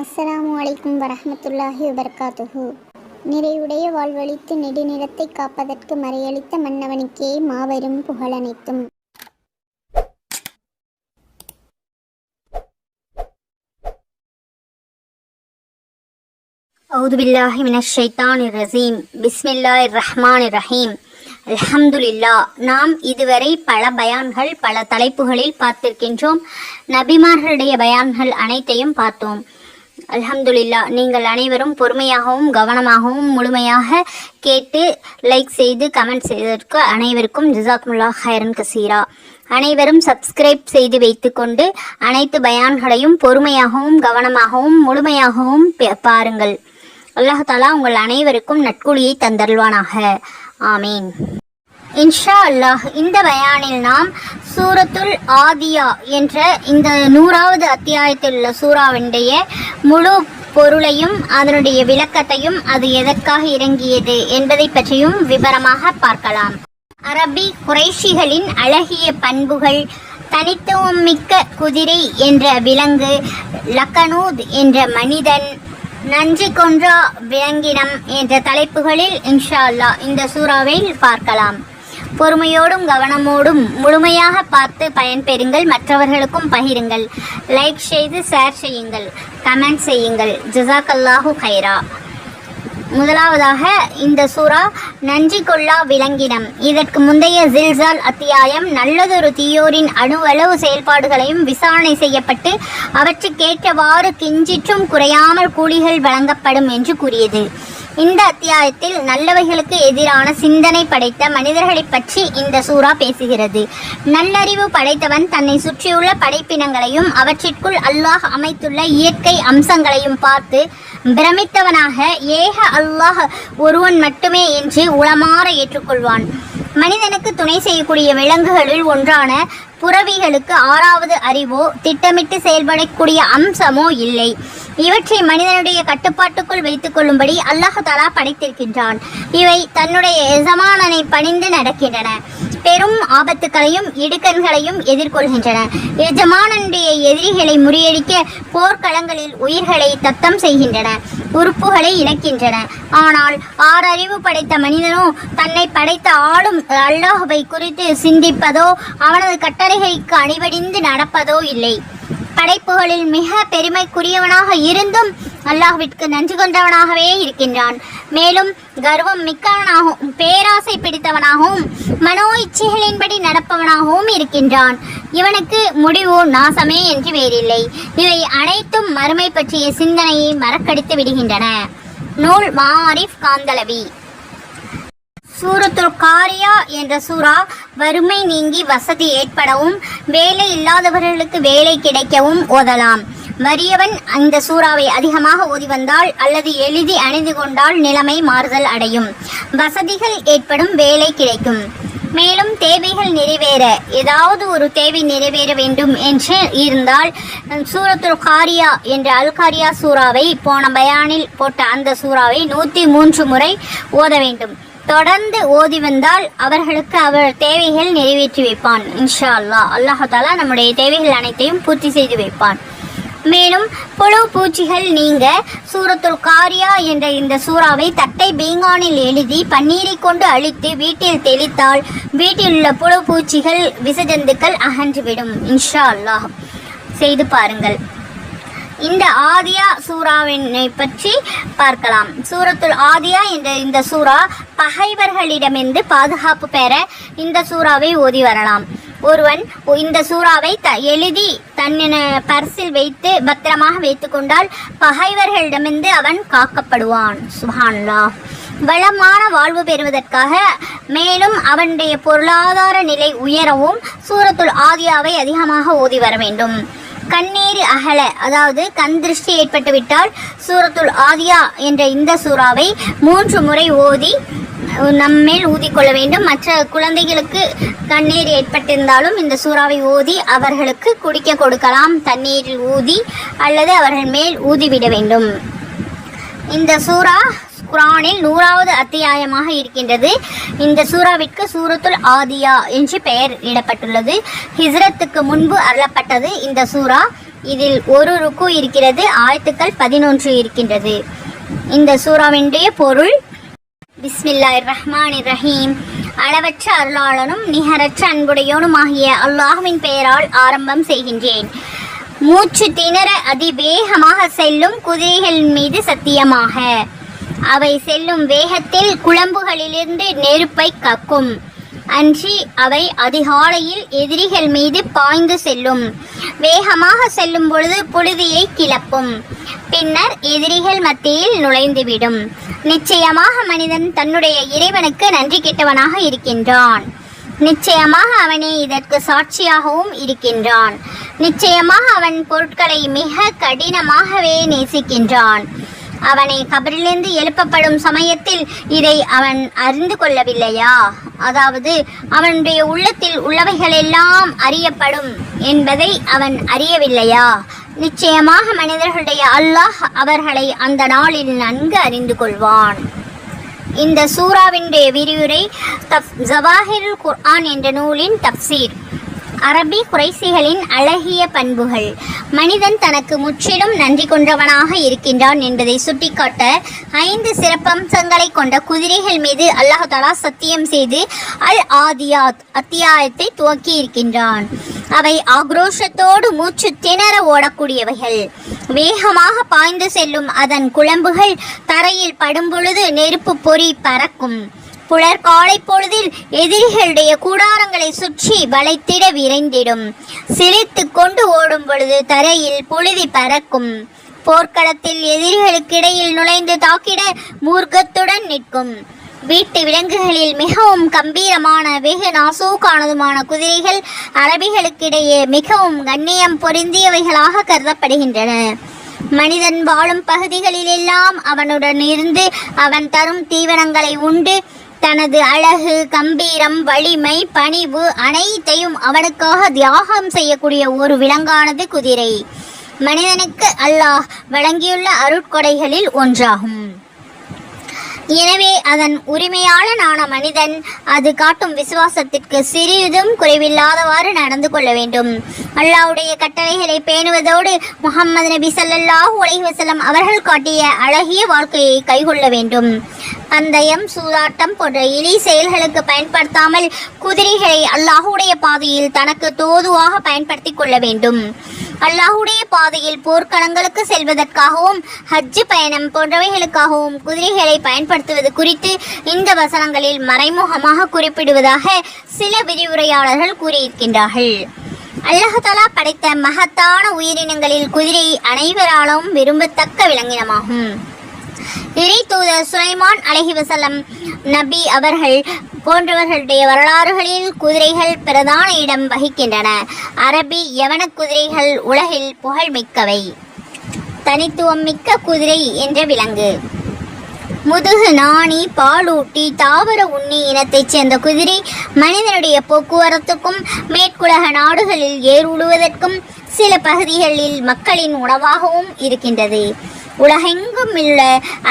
அஸ்ஸலாமு அலைக்கும் வரஹ்மத்துல்லாஹி வபரகாத்துஹு நிறையுடைய வாழ்வழித்து நெடுநிறத்தை காப்பதற்கு மறையளித்த மன்னவனுக்கே மாபெரும் புகழனைத்தும் أعوذ بالله من الشيطان الرجيم بسم الله الرحمن الرحيم அல்ஹம்துலில்லா நாம் இதுவரை பல பயான்கள் பல தலைப்புகளில் பார்த்திருக்கின்றோம் நபிமார்களுடைய பயான்கள் அனைத்தையும் பார்த்தோம் அல்ஹம்துலில்லா நீங்கள் அனைவரும் பொறுமையாகவும் கவனமாகவும் முழுமையாக கேட்டு லைக் செய்து கமெண்ட் செய்ததற்கு அனைவருக்கும் ஜிசாக்முல்லா ஹைரன் கசீரா. அனைவரும் சப்ஸ்கிரைப் செய்து வைத்துக்கொண்டு அனைத்து பயான்களையும் பொறுமையாகவும் கவனமாகவும் முழுமையாகவும் பே- பாருங்கள். அல்லாஹ் தாலா உங்கள் அனைவருக்கும் நட்குழியை தந்தருள்வானாக. ஆமீன். இன்ஷா அல்லாஹ் இந்த பயானில் நாம் சூரத்துல் ஆதியா என்ற இந்த நூறாவது அத்தியாயத்தில் உள்ள சூறாவினுடைய முழு பொருளையும் அதனுடைய விளக்கத்தையும் அது எதற்காக இறங்கியது என்பதை பற்றியும் விவரமாக பார்க்கலாம். அரபி குறைஷிகளின் அழகிய பண்புகள் தனித்துவம் மிக்க குதிரை என்ற விலங்கு லக்கனூத் என்ற மனிதன் நன்றி கொன்றா விலங்கினம் என்ற தலைப்புகளில் இன்ஷா அல்லாஹ் இந்த சூறாவில் பார்க்கலாம். பொறுமையோடும் கவனமோடும் முழுமையாக பார்த்து பயன்பெறுங்கள். மற்றவர்களுக்கும் பகிருங்கள். லைக் செய்து ஷேர் செய்யுங்கள். கமெண்ட் செய்யுங்கள். ஜசாக்கல்லாஹு ஹைரா முதலாவதாக இந்த சூரா நன்றி கொள்ளா விலங்கினம் இதற்கு முந்தைய ஜில்சால் அத்தியாயம் நல்லதொரு தீயோரின் அணுவளவு செயல்பாடுகளையும் விசாரணை செய்யப்பட்டு அவற்றுக்கேற்றவாறு கிஞ்சிற்றும் குறையாமல் கூலிகள் வழங்கப்படும் என்று கூறியது. இந்த அத்தியாயத்தில் நல்லவைகளுக்கு எதிரான சிந்தனை படைத்த மனிதர்களைப் பற்றி இந்த சூரா பேசுகிறது. நல்லறிவு படைத்தவன் தன்னை சுற்றியுள்ள படைப்பினங்களையும் அவற்றிற்குள் அல்லாஹ் அமைத்துள்ள இயற்கை அம்சங்களையும் பார்த்து பிரமித்தவனாக ஏக அல்லாஹ் ஒருவன் மட்டுமே என்று உளமாற ஏற்றுக்கொள்வான். மனிதனுக்கு துணை செய்யக்கூடிய விலங்குகளில் ஒன்றான புறவிகளுக்கு ஆறாவது அறிவோ திட்டமிட்டு செயல்படக்கூடிய அம்சமோ இல்லை. இவற்றை மனிதனுடைய கட்டுப்பாட்டுக்குள் வைத்துக் கொள்ளும்படி அல்லாஹ் தலா படைத்திருக்கின்றான். இவை தன்னுடைய எஜமானனை பணிந்து நடக்கின்றன. பெரும் ஆபத்துக்களையும் இடுக்கண்களையும் எதிர்கொள்கின்றன. எஜமானனுடைய எதிரிகளை முறியடிக்க போர்க்களங்களில் உயிர்களை தத்தம் செய்கின்றன. உறுப்புகளை இழக்கின்றன. ஆனால் ஆறறிவு படைத்த மனிதனோ தன்னை படைத்த ஆளும் அல்லாஹுவை குறித்து சிந்திப்பதோ அவனது மாளிகைக்கு அணிவடிந்து நடப்பதோ இல்லை. படைப்புகளில் மிக பெருமைக்குரியவனாக இருந்தும் அல்லாஹ்விற்கு நஞ்சு கொண்டவனாகவே இருக்கின்றான். மேலும் கர்வம் மிக்கவனாகவும் பேராசை பிடித்தவனாகவும் மனோ இச்சைகளின்படி நடப்பவனாகவும் இருக்கின்றான். இவனுக்கு முடிவு நாசமே என்று வேறில்லை. இவை அனைத்தும் மறுமை பற்றிய சிந்தனையை மறக்கடித்து விடுகின்றன. நூல் மாரிஃப் காந்தளவி. சூரத்துல் காரியா என்ற சூரா வறுமை நீங்கி வசதி ஏற்படவும் வேலை இல்லாதவர்களுக்கு வேலை கிடைக்கவும் ஓதலாம். வறியவன் இந்த சூறாவை அதிகமாக ஓதி வந்தால் அல்லது எழுதி அணிந்து கொண்டால் நிலைமை மாறுதல் அடையும். வசதிகள் ஏற்படும் வேலை கிடைக்கும். மேலும் தேவைகள் நிறைவேற. ஏதாவது ஒரு தேவை நிறைவேற வேண்டும் என்று இருந்தால் சூரத்துல் காரியா என்ற அல்காரியா சூறாவை போன பயானில் போட்ட அந்த சூறாவை நூற்றி மூன்று முறை ஓத வேண்டும். தொடர்ந்து ஓதி வந்தால் அவர்களுக்கு அவர் தேவைகள் நிறைவேற்றி வைப்பான் இன்ஷா அல்லாஹ் அல்லாஹாலா நம்முடைய தேவைகள் அனைத்தையும் பூர்த்தி செய்து வைப்பான். மேலும் புழு பூச்சிகள் நீங்க சூரத்துல் காரியா என்ற இந்த சூறாவை தட்டை பீங்கானில் எழுதி பன்னீரை கொண்டு அழித்து வீட்டில் தெளித்தால் வீட்டில் உள்ள புழு பூச்சிகள் விசஜந்துக்கள் அகன்றுவிடும் இன்ஷா அல்லாஹ் செய்து பாருங்கள். இந்த ஆதியா சூறாவினை பற்றி பார்க்கலாம். சூரத்துல் ஆதியா என்ற இந்த சூறா பகைவர்களிடமிருந்து பாதுகாப்பு பெற இந்த சூறாவை ஓதி வரலாம். ஒருவன் இந்த சூறாவை த எழுதி தன்னின பர்சில் வைத்து பத்திரமாக வைத்துக்கொண்டால் பகைவர்களிடமிருந்து அவன் காக்கப்படுவான். சுஹான்லா வளமான வாழ்வு பெறுவதற்காக மேலும் அவனுடைய பொருளாதார நிலை உயரவும் சூரத்துல் ஆதியாவை அதிகமாக ஓதி வர வேண்டும். கண்ணீர் அகல. அதாவது கண் திருஷ்டி ஏற்பட்டுவிட்டால் சூரத்துல் ஆதியா என்ற இந்த சூறாவை மூன்று முறை ஓதி நம்மேல் ஊதிக்கொள்ள வேண்டும். மற்ற குழந்தைகளுக்கு கண்ணீர் ஏற்பட்டிருந்தாலும் இந்த சூறாவை ஊதி அவர்களுக்கு குடிக்க கொடுக்கலாம். தண்ணீரில் ஊதி அல்லது அவர்கள் மேல் ஊதிவிட வேண்டும். இந்த சூறா குரானில் நூறாவது அத்தியாயமாக இருக்கின்றது. இந்த சூறாவிற்கு சூரத்துல் ஆதியா என்று பெயர் இடப்பட்டுள்ளது. ஹிஸ்ரத்துக்கு முன்பு அருளப்பட்டது இந்த சூரா இதில் ஒரு ருக்கு இருக்கிறது ஆயத்துக்கள் பதினொன்று இருக்கின்றது. இந்த சூறாவினுடைய பொருள் பிஸ்மில்லாஹிர் ரஹ்மான் ரஹீம். அளவற்ற அருளாளனும் நிகரற்ற அன்புடையோனுமாகிய அல்லாஹுவின் பெயரால் ஆரம்பம் செய்கின்றேன். மூச்சு திணற அதிவேகமாக செல்லும் குதிரைகளின் மீது சத்தியமாக. அவை செல்லும் வேகத்தில் குழம்புகளிலிருந்து நெருப்பை கக்கும். அன்றி அவை அதிகாலையில் எதிரிகள் மீது பாய்ந்து செல்லும். வேகமாக செல்லும் பொழுது புழுதியை கிளப்பும். பின்னர் எதிரிகள் மத்தியில் நுழைந்துவிடும். நிச்சயமாக மனிதன் தன்னுடைய இறைவனுக்கு நன்றி கெட்டவனாக இருக்கின்றான். நிச்சயமாக அவனே இதற்கு சாட்சியாகவும் இருக்கின்றான். நிச்சயமாக அவன் பொருட்களை மிக கடினமாகவே நேசிக்கின்றான். அவனை கபரிலிருந்து எழுப்பப்படும் சமயத்தில் இதை அவன் அறிந்து கொள்ளவில்லையா? அதாவது அவனுடைய உள்ளத்தில் உள்ளவைகளெல்லாம் அறியப்படும் என்பதை அவன் அறியவில்லையா? நிச்சயமாக மனிதர்களுடைய அல்லாஹ் அவர்களை அந்த நாளில் நன்கு அறிந்து கொள்வான். இந்த சூறாவினுடைய விரிவுரை தப் ஜவாஹிருல் குர்ஆன் என்ற நூலின் தப்சீர். அரபி குறைசிகளின் அழகிய பண்புகள். மனிதன் தனக்கு முற்றிலும் நன்றி கொண்டவனாக இருக்கின்றான் என்பதை சுட்டிக்காட்ட ஐந்து சிறப்பம்சங்களை கொண்ட குதிரைகள் மீது அல்லாஹ் தலா சத்தியம் செய்து அல் ஆதியாத் அத்தியாயத்தை துவக்கி இருக்கின்றான். அவை ஆக்ரோஷத்தோடு மூச்சு திணற ஓடக்கூடியவைகள். வேகமாக பாய்ந்து செல்லும் அதன் குழம்புகள் தரையில் படும்பொழுது நெருப்பு பொறி பறக்கும். புலர் காலை பொழுதில் எதிரிகளுடைய கூடாரங்களை சுற்றி வளைத்திட விரைந்திடும். சிரித்து கொண்டு ஓடும் பொழுது தரையில் புழுதி பறக்கும். போர்க்களத்தில் எதிரிகளுக்கிடையில் நுழைந்து தாக்கிட மூர்க்கத்துடன் நிற்கும். வீட்டு விலங்குகளில் மிகவும் கம்பீரமான வெகு நாசூக்கானதுமான குதிரைகள் அரபிகளுக்கிடையே மிகவும் கண்ணியம் பொருந்தியவைகளாக கருதப்படுகின்றன. மனிதன் வாழும் பகுதிகளிலெல்லாம் அவனுடன் இருந்து அவன் தரும் தீவனங்களை உண்டு தனது அழகு கம்பீரம் வலிமை பணிவு அனைத்தையும் அவனுக்காக தியாகம் செய்யக்கூடிய ஒரு விலங்கானது குதிரை. மனிதனுக்கு அல்லாஹ் வழங்கியுள்ள அருட்கொடைகளில் ஒன்றாகும். எனவே அதன் உரிமையாளனான மனிதன் அது காட்டும் விசுவாசத்திற்கு சிறிதும் குறைவில்லாதவாறு நடந்து கொள்ள வேண்டும். அல்லாவுடைய கட்டளைகளை பேணுவதோடு முகம்மது நபி ஸல்லல்லாஹு அலைஹி அவர்கள் காட்டிய அழகிய வாழ்க்கையை கைகொள்ள வேண்டும். பந்தயம் சூதாட்டம் போன்ற இழி செயல்களுக்கு பயன்படுத்தாமல் குதிரைகளை அல்லாஹுடைய பாதையில் தனக்கு தோதுவாக பயன்படுத்திக் கொள்ள வேண்டும். அல்லாஹுடைய பாதையில் போர்க்களங்களுக்கு செல்வதற்காகவும் ஹஜ்ஜு பயணம் போன்றவைகளுக்காகவும் குதிரைகளை பயன்படுத்துவது குறித்து இந்த வசனங்களில் மறைமுகமாக குறிப்பிடுவதாக சில விரிவுரையாளர்கள் கூறியிருக்கின்றார்கள். அல்லாஹாலா படைத்த மகத்தான உயிரினங்களில் குதிரை அனைவராலும் விரும்பத்தக்க விலங்கினமாகும். இறை தூதர் சுலைமான் அலஹி நபி அவர்கள் போன்றவர்களுடைய வரலாறுகளில் குதிரைகள் பிரதான இடம் வகிக்கின்றன. அரபி யவன குதிரைகள் உலகில் புகழ்மிக்கவை. தனித்துவம் மிக்க குதிரை என்ற விலங்கு. முதுகு நாணி பாலூட்டி தாவர உண்ணி இனத்தைச் சேர்ந்த குதிரை மனிதனுடைய போக்குவரத்துக்கும் மேற்குலக நாடுகளில் ஏர் உழுவதற்கும் சில பகுதிகளில் மக்களின் உணவாகவும் இருக்கின்றது. உலகெங்கும் உள்ள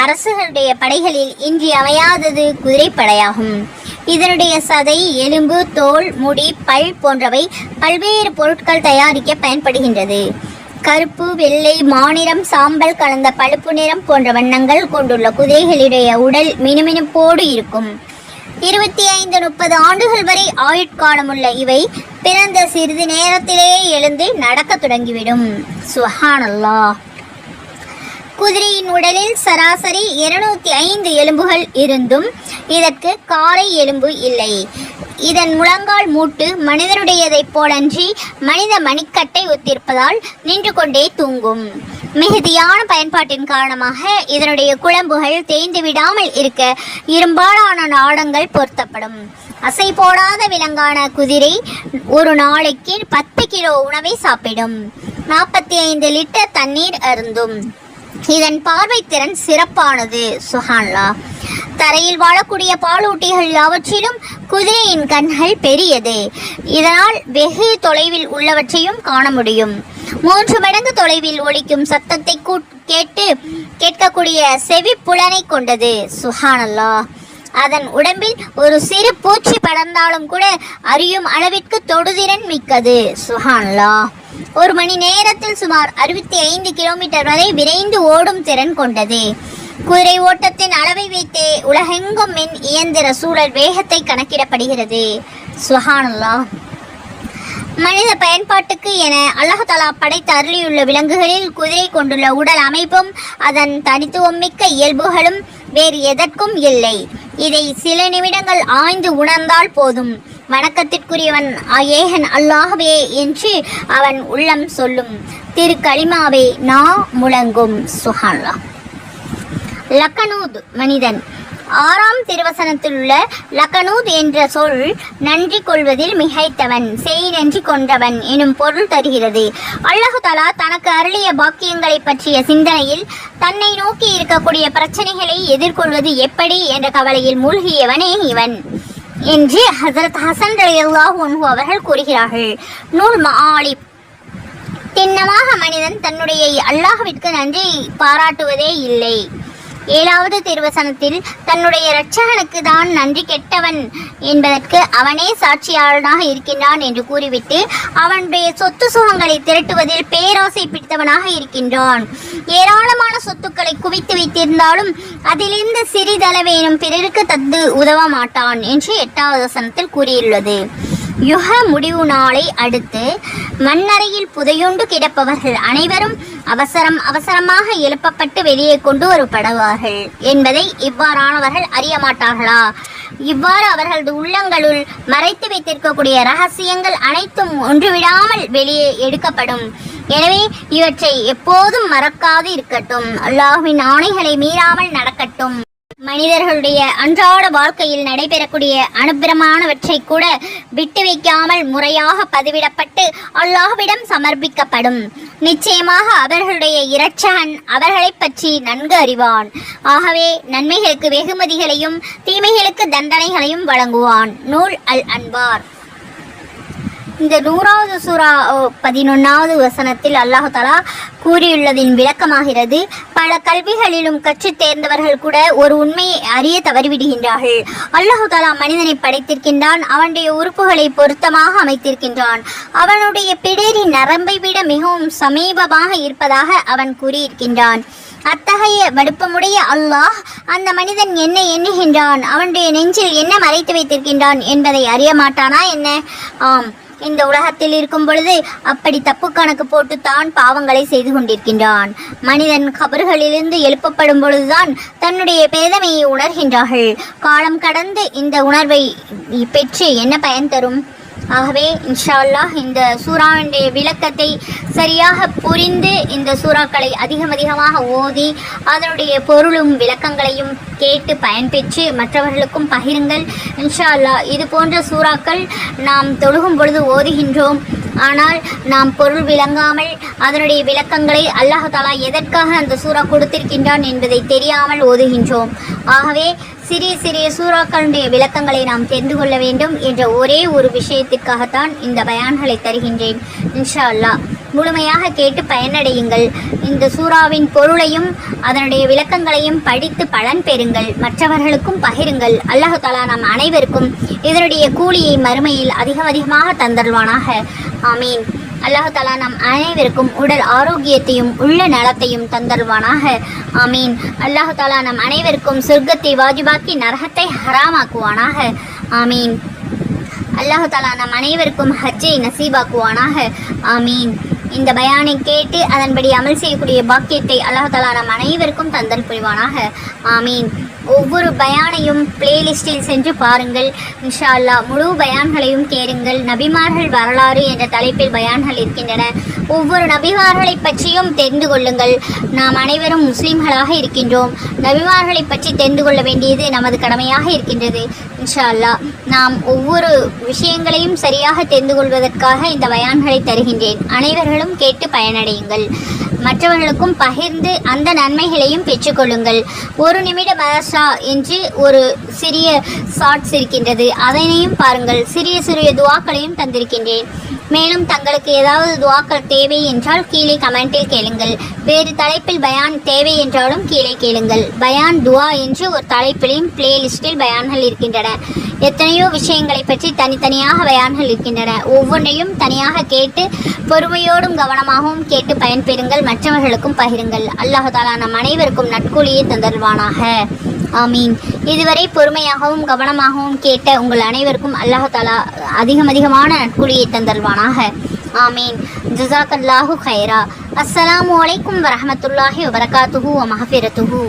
அரசுகளுடைய படைகளில் இன்றியமையாதது குதிரைப்படையாகும். இதனுடைய சதை எலும்பு தோல் முடி பல் போன்றவை பல்வேறு பொருட்கள் தயாரிக்க பயன்படுகின்றது. கருப்பு வெள்ளை மாநிறம் சாம்பல் கலந்த பழுப்பு நிறம் போன்ற வண்ணங்கள் கொண்டுள்ள குதிரைகளுடைய உடல் மினுமினுப்போடு இருக்கும். இருபத்தி ஐந்து முப்பது ஆண்டுகள் வரை ஆயுட்காலமுள்ள இவை பிறந்த சிறிது நேரத்திலேயே எழுந்து நடக்கத் தொடங்கிவிடும். சுஹானல்லா குதிரையின் உடலில் சராசரி இருநூத்தி ஐந்து எலும்புகள் இருந்தும் இதற்கு காரை எலும்பு இல்லை. இதன் முழங்கால் மூட்டு மனிதனுடையதைப் போலன்றி மனித மணிக்கட்டை ஒத்திருப்பதால் நின்று கொண்டே தூங்கும். மிகுதியான பயன்பாட்டின் காரணமாக இதனுடைய குழம்புகள் தேய்ந்து விடாமல் இருக்க இரும்பாலான நாடங்கள் பொருத்தப்படும். அசை போடாத விலங்கான குதிரை ஒரு நாளைக்கு பத்து கிலோ உணவை சாப்பிடும். நாற்பத்தி ஐந்து லிட்டர் தண்ணீர் அருந்தும். இதன் பார்வை திறன் சிறப்பானது. சுஹான்லா. தரையில் வாழக்கூடிய பாலூட்டிகள் அவற்றிலும் குதிரையின் கண்கள் பெரியது. இதனால் வெகு தொலைவில் உள்ளவற்றையும் காண முடியும். மூன்று மடங்கு தொலைவில் ஒழிக்கும் சத்தத்தை கூட்- கேட்டு கேட்கக்கூடிய செவி புலனை கொண்டது. சுஹானல்லா. அதன் உடம்பில் ஒரு சிறு பூச்சி படர்ந்தாலும் கூட அறியும் அளவிற்கு தொடுதிறன் மிக்கது. சுஹான்லா ஒரு மணி நேரத்தில் சுமார் அறுபத்தி ஐந்து கிலோமீட்டர் வரை விரைந்து ஓடும் திறன் கொண்டது. குதிரை ஓட்டத்தின் அளவை வைத்தே உலகெங்கும் மின் இயந்திர சூழல் வேகத்தை கணக்கிடப்படுகிறது. சுஹானுல்லா. மனித பயன்பாட்டுக்கு என அல்லாஹாலா படைத்து அருளியுள்ள விலங்குகளில் குதிரை கொண்டுள்ள உடல் அமைப்பும் அதன் தனித்துவம் மிக்க இயல்புகளும் வேறு எதற்கும் இல்லை. இதை சில நிமிடங்கள் ஆய்ந்து உணர்ந்தால் போதும். வணக்கத்திற்குரியவன் ஏகன் அல்லாகவே என்று அவன் உள்ளம் சொல்லும். திரு களிமாவே நா முழங்கும். சுஹான்லா லக்கனூத் மனிதன். ஆறாம் திருவசனத்தில் உள்ள லக்கனூத் என்ற சொல் நன்றி கொள்வதில் மிகைத்தவன் செய் நன்றி கொண்டவன் எனும் பொருள் தருகிறது. அல்லாஹு தலா தனக்கு அருளிய பாக்கியங்களை பற்றிய சிந்தனையில் தன்னை நோக்கி இருக்கக்கூடிய பிரச்சனைகளை எதிர்கொள்வது எப்படி என்ற கவலையில் மூழ்கியவனே இவன் என்று ஹசரத் ஹசன் ரலியல்லாஹு அன்ஹு அவர்கள் கூறுகிறார்கள். நூல் மஆலிப். திண்ணமாக மனிதன் தன்னுடைய அல்லாஹ்விற்கு நன்றி பாராட்டுவதே இல்லை. ஏழாவது திருவசனத்தில் தன்னுடைய இரட்சகனுக்கு தான் நன்றி கெட்டவன் என்பதற்கு அவனே சாட்சியாளனாக இருக்கின்றான் என்று கூறிவிட்டு அவனுடைய சொத்து சுகங்களை திரட்டுவதில் பேராசை பிடித்தவனாக இருக்கின்றான். ஏராளமான சொத்துக்களை குவித்து வைத்திருந்தாலும் அதிலிருந்து சிறிதளவேனும் பிறருக்கு தந்து உதவ மாட்டான் என்று எட்டாவது வசனத்தில் கூறியுள்ளது. யுக முடிவு நாளை அடுத்து மண்ணறையில் புதையுண்டு கிடப்பவர்கள் அனைவரும் அவசரம் அவசரமாக எழுப்பப்பட்டு வெளியே கொண்டு வரப்படுவார்கள் என்பதை இவ்வாறானவர்கள் அறிய மாட்டார்களா இவ்வாறு அவர்களது உள்ளங்களுள் மறைத்து வைத்திருக்கக்கூடிய ரகசியங்கள் அனைத்தும் ஒன்றுவிடாமல் வெளியே எடுக்கப்படும். எனவே இவற்றை எப்போதும் மறக்காது இருக்கட்டும். அல்லாஹுவின் ஆணைகளை மீறாமல் நடக்கட்டும். மனிதர்களுடைய அன்றாட வாழ்க்கையில் நடைபெறக்கூடிய அனுபிரமானவற்றை கூட விட்டு வைக்காமல் முறையாக பதிவிடப்பட்டு அல்லாஹ்விடம் சமர்ப்பிக்கப்படும். நிச்சயமாக அவர்களுடைய இரட்சகன் அவர்களைப் பற்றி நன்கு அறிவான். ஆகவே நன்மைகளுக்கு வெகுமதிகளையும் தீமைகளுக்கு தண்டனைகளையும் வழங்குவான். நூல் அல் அன்பார். இந்த நூறாவது சூரா பதினொன்னாவது வசனத்தில் அல்லாஹு தலா கூறியுள்ளதின் விளக்கமாகிறது. பல கல்விகளிலும் கற்று தேர்ந்தவர்கள் கூட ஒரு உண்மையை அறிய தவறிவிடுகின்றார்கள். அல்லாஹு தலா மனிதனை படைத்திருக்கின்றான் அவனுடைய உறுப்புகளை பொருத்தமாக அமைத்திருக்கின்றான். அவனுடைய பிடரி நரம்பை விட மிகவும் சமீபமாக இருப்பதாக அவன் கூறியிருக்கின்றான். அத்தகைய வடுப்பமுடைய அல்லாஹ் அந்த மனிதன் என்ன எண்ணுகின்றான் அவனுடைய நெஞ்சில் என்ன மறைத்து வைத்திருக்கின்றான் என்பதை அறிய மாட்டானா என்ன? ஆம். இந்த உலகத்தில் இருக்கும் பொழுது அப்படி தப்பு கணக்கு போட்டு தான் பாவங்களை செய்து கொண்டிருக்கின்றான். மனிதன் கபர்களிலிருந்து எழுப்பப்படும் பொழுதுதான் தன்னுடைய பேதமையை உணர்கின்றார்கள். காலம் கடந்து இந்த உணர்வை பெற்று என்ன பயன் தரும்? ஆகவே இன்ஷா அல்லாஹ் இந்த சூறாவுடைய விளக்கத்தை சரியாக புரிந்து இந்த சூறாக்களை அதிகம் அதிகமாக ஓதி அதனுடைய பொருளும் விளக்கங்களையும் கேட்டு பயன்பெற்று மற்றவர்களுக்கும் பகிருங்கள். இன்ஷா அல்லாஹ் இது போன்ற சூறாக்கள் நாம் தொழுகும் பொழுது ஓதுகின்றோம். ஆனால் நாம் பொருள் விளங்காமல் அதனுடைய விளக்கங்களை அல்லாஹாலா எதற்காக அந்த சூறா கொடுத்திருக்கின்றான் என்பதை தெரியாமல் ஓதுகின்றோம். ஆகவே சிறிய சிறிய சூறாக்களுடைய விளக்கங்களை நாம் தெரிந்து கொள்ள வேண்டும் என்ற ஒரே ஒரு விஷயத்திற்காகத்தான் இந்த பயான்களை தருகின்றேன். இன்ஷா அல்லாஹ் முழுமையாக கேட்டு பயனடையுங்கள். இந்த சூறாவின் பொருளையும் அதனுடைய விளக்கங்களையும் படித்து பலன் பெறுங்கள். மற்றவர்களுக்கும் பகிருங்கள். அல்லாஹு தாலா நாம் அனைவருக்கும் இதனுடைய கூலியை மறுமையில் அதிகம் அதிகமாக தந்தருவானாக ஆமீன். அல்லாஹாலா நம் அனைவருக்கும் உடல் ஆரோக்கியத்தையும் உள்ள நலத்தையும் தந்தருவானாக. ஆமீன். அல்லாஹாலா நம் அனைவருக்கும் சொர்க்கத்தை வாஜிபாக்கி நரகத்தை ஹராமாக்குவானாக. ஆமீன். அல்லாஹாலா நம் அனைவருக்கும் ஹஜ்ஜை நசீபாக்குவானாக. ஆமீன். இந்த பயானை கேட்டு அதன்படி அமல் செய்யக்கூடிய பாக்கியத்தை அல்லாஹ் நம் அனைவருக்கும் தந்தல் புரிவானாக. ஆமீன். ஒவ்வொரு பயானையும் பிளேலிஸ்டில் சென்று பாருங்கள். இன்ஷா அல்லாஹ் முழு பயான்களையும் கேளுங்கள். நபிமார்கள் வரலாறு என்ற தலைப்பில் பயான்கள் இருக்கின்றன. ஒவ்வொரு நபிமார்களை பற்றியும் தெரிந்து கொள்ளுங்கள். நாம் அனைவரும் முஸ்லீம்களாக இருக்கின்றோம். நபிமார்களை பற்றி தெரிந்து கொள்ள வேண்டியது நமது கடமையாக இருக்கின்றது. இன்ஷா அல்லாஹ் நாம் ஒவ்வொரு விஷயங்களையும் சரியாக தெரிந்து கொள்வதற்காக இந்த பயான்களை தருகின்றேன். அனைவர்களும் கேட்டு பயனடையுங்கள். மற்றவர்களுக்கும் பகிர்ந்து அந்த நன்மைகளையும் பெற்றுக்கொள்ளுங்கள் ஒரு நிமிட மதர்சா என்று ஒரு சிறிய ஷார்ட்ஸ் இருக்கின்றது. அதனையும் பாருங்கள். சிறிய சிறிய துவாக்களையும் தந்திருக்கின்றேன். மேலும் தங்களுக்கு ஏதாவது துவாக்கள் தேவை என்றால் கீழே கமெண்டில் கேளுங்கள். வேறு தலைப்பில் பயான் தேவை என்றாலும் கீழே கேளுங்கள். பயான் துவா என்று ஒரு தலைப்பிலையும் பிளேலிஸ்டில் பயான்கள் இருக்கின்றன. எத்தனையோ விஷயங்களை பற்றி தனித்தனியாக பயான்கள் இருக்கின்றன. ஒவ்வொன்றையும் தனியாக கேட்டு பொறுமையோடும் கவனமாகவும் கேட்டு பயன்பெறுங்கள். மற்றவர்களுக்கும் பகிருங்கள். அல்லாஹாலா நம் அனைவருக்கும் நட்கூலியை தந்தல்வானாக ஆமீன். இதுவரை பொறுமையாகவும் கவனமாகவும் கேட்ட உங்கள் அனைவருக்கும் அல்லாஹாலா அதிகம் அதிகமான நட்கூலியை தந்தல்வானாக ஆமீன். ஜுசாக்கல்லாஹு ஹைரா அஸ்ஸலாமு அலைக்கும் வரமத்துல்லாஹி வபரகாத்துஹு மஹபிரத்துஹூ